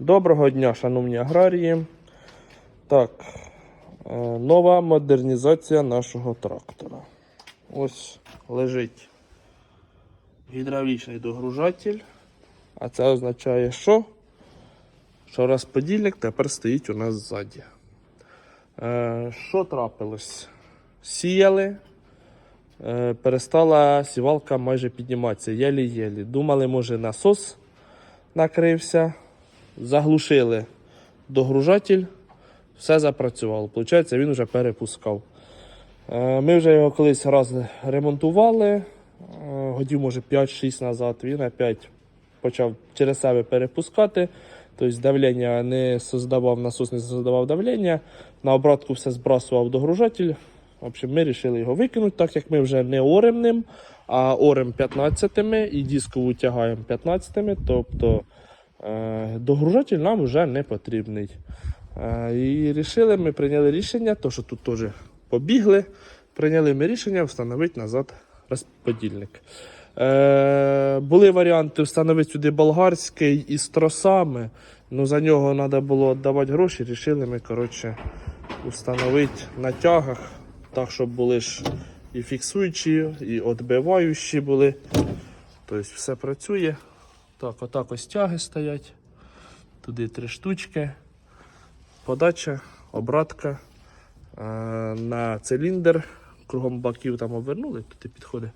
Доброго дня, шановні аграрії. Так, е, нова модернізація нашого трактора. Ось лежить гідравлічний догружатель. А це означає, що? Що розподільник тепер стоїть у нас ззаді. Е, Що трапилось? Сіяли, е, перестала сівалка майже підніматися, єлі-єлі. Думали, може насос накрився, заглушили догружатель, все запрацювало. Получається, він вже перепускав. Е, Ми вже його колись раз ремонтували, е, годів, може, 5-6 назад. Він опять почав через себе перепускати. Тобто давлення не создавав, насос не создавав давлення. На обратку все збрасував догружатель. В общем, ми вирішили його викинути, так як ми вже не орем ним, а орем 15 і дискову тягаємо 15 тобто догружатель нам вже не потрібний. Е, і вирішили, ми прийняли рішення, то що тут теж побігли, прийняли ми рішення встановити назад розподільник. Е, були варіанти встановити сюди болгарський із тросами, але за нього треба було віддавати гроші. Рішили ми коротше, встановити на тягах, так, щоб були ж і фіксуючі, і відбиваючі були. Тобто все працює. Так, отак ось тяги стоять. Туди три штучки. Подача, обратка е, на циліндр. Кругом баків там обвернули, туди підходить.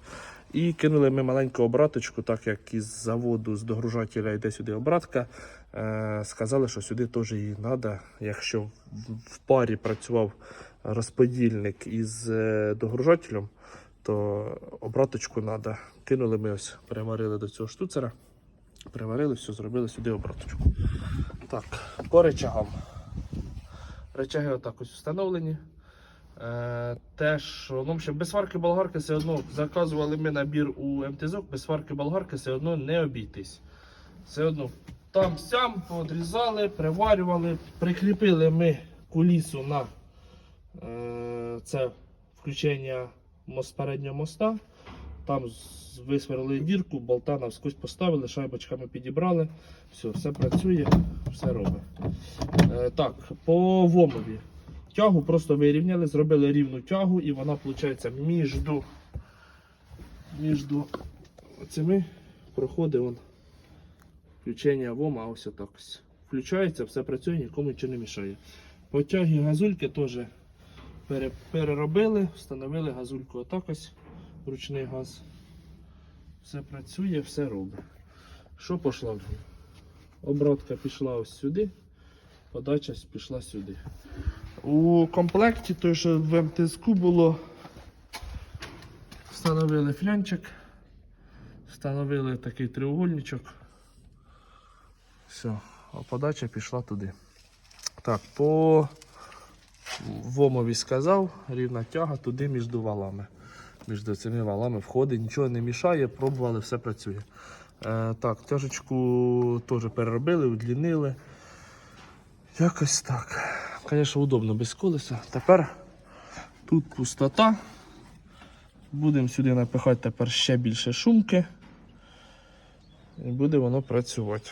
І кинули ми маленьку обраточку, так як із заводу з догружателя йде сюди обратка. Е, сказали, що сюди теж її треба. Якщо в- парі працював розподільник із е, догружателем, то обраточку треба. Кинули ми ось, приварили до цього штуцера. Приварили, все, зробили сюди обраточку. Так, по речагам. Речаги отак ось встановлені. Е, теж, ну, в без сварки болгарки все одно заказували ми набір у МТЗок, без сварки болгарки все одно не обійтись. Все одно там сям подрізали, приварювали, прикріпили ми кулісу на е, це включення переднього моста. Там висверлили дірку, болта навскось поставили, шайбочками підібрали. Все, все працює, все робить. Е, так, по вомові. Тягу просто вирівняли, зробили рівну тягу, і вона, виходить, між, між цими проходить вон, включення вома, ось отак ось. Включається, все працює, нікому нічого не мішає. По тягі газульки теж переробили, встановили газульку отак ось, ручний газ. Все працює, все робить. Що пішло? Обратка пішла ось сюди, подача пішла сюди. У комплекті той, що в МТСК було, встановили флянчик, встановили такий треугольничок. Все, а подача пішла туди. Так, по вомові сказав, рівна тяга туди між валами. Між цими валами входить, нічого не мішає, пробували, все працює. Е, так, тяжечку теж переробили, удлінили. Якось так. Звісно, удобно без колеса. Тепер тут пустота. Будемо сюди напихати тепер ще більше шумки. І буде воно працювати.